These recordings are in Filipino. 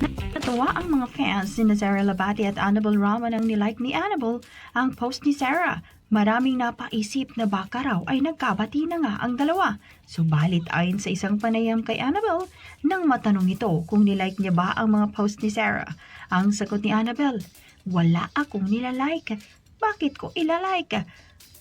Natuwa ang mga fans ni Sarah Labati at Annabel Rama nang nilike ni Annabel ang post ni Sarah. Maraming napaisip na baka raw ay nagkabati na nga ang dalawa. Subalit ayon sa isang panayam kay Annabel, nang matanong ito kung nilike niya ba ang mga post ni Sarah, ang sagot ni Annabel, wala akong nilalike. Bakit ko ilalike?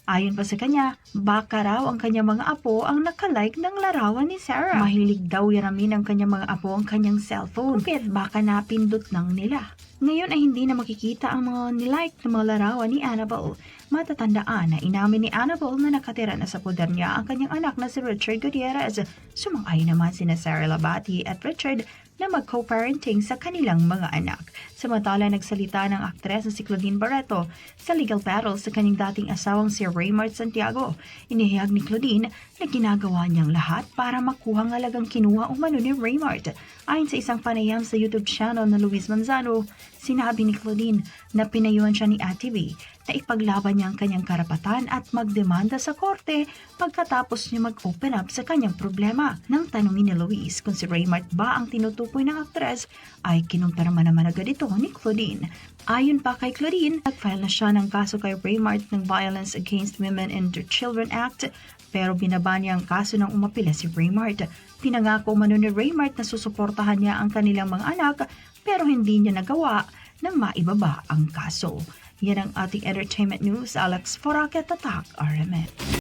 Ayon pa sa kanya, baka raw ang kanyang mga apo ang nakalike ng larawan ni Sarah. Mahilig daw yaramin ng kanyang mga apo ang kanyang cellphone. Kaya't baka napindot lang nila. Ngayon ay hindi na makikita ang mga nilike na mga larawan ni Annabelle. Matatandaan na inamin ni Annabelle na nakatira na sa poder niya ang kanyang anak na si Richard Gutierrez. Sumangay naman sina Sarah Labati at Richard na mag-co-parenting sa kanilang mga anak. Samantala, nagsalita ng aktres na si Claudine Barreto sa legal battle sa kanyang dating asawang si Raymart Santiago. Inihayag ni Claudine na ginagawa niyang lahat para makuha ang alagang kinuha umano ni Raymart. Ayon sa isang panayam sa YouTube channel na Luis Manzano, sinabi ni Claudine na pinayuhan siya ni Ate V na ipaglaban niya ang kanyang karapatan at magdemanda sa korte pagkatapos niya mag-open up sa kanyang problema. Nang tanungin ni Luis kung si Raymart ba ang tinutukoy ng aktres, ay kinumpirma naman agad ito ni Claudine. Ayon pa kay Claudine, nag-file na siya ng kaso kay Raymart ng Violence Against Women and Children Act pero binaba niya ang kaso ng umapila si Raymart. Pinangako umano ni Raymart na susuportahan niya ang kanilang mga anak pero hindi niya nagawa nang maibaba ang kaso. Yan ang ating entertainment news. Alex Foraket, Tatak, RMN.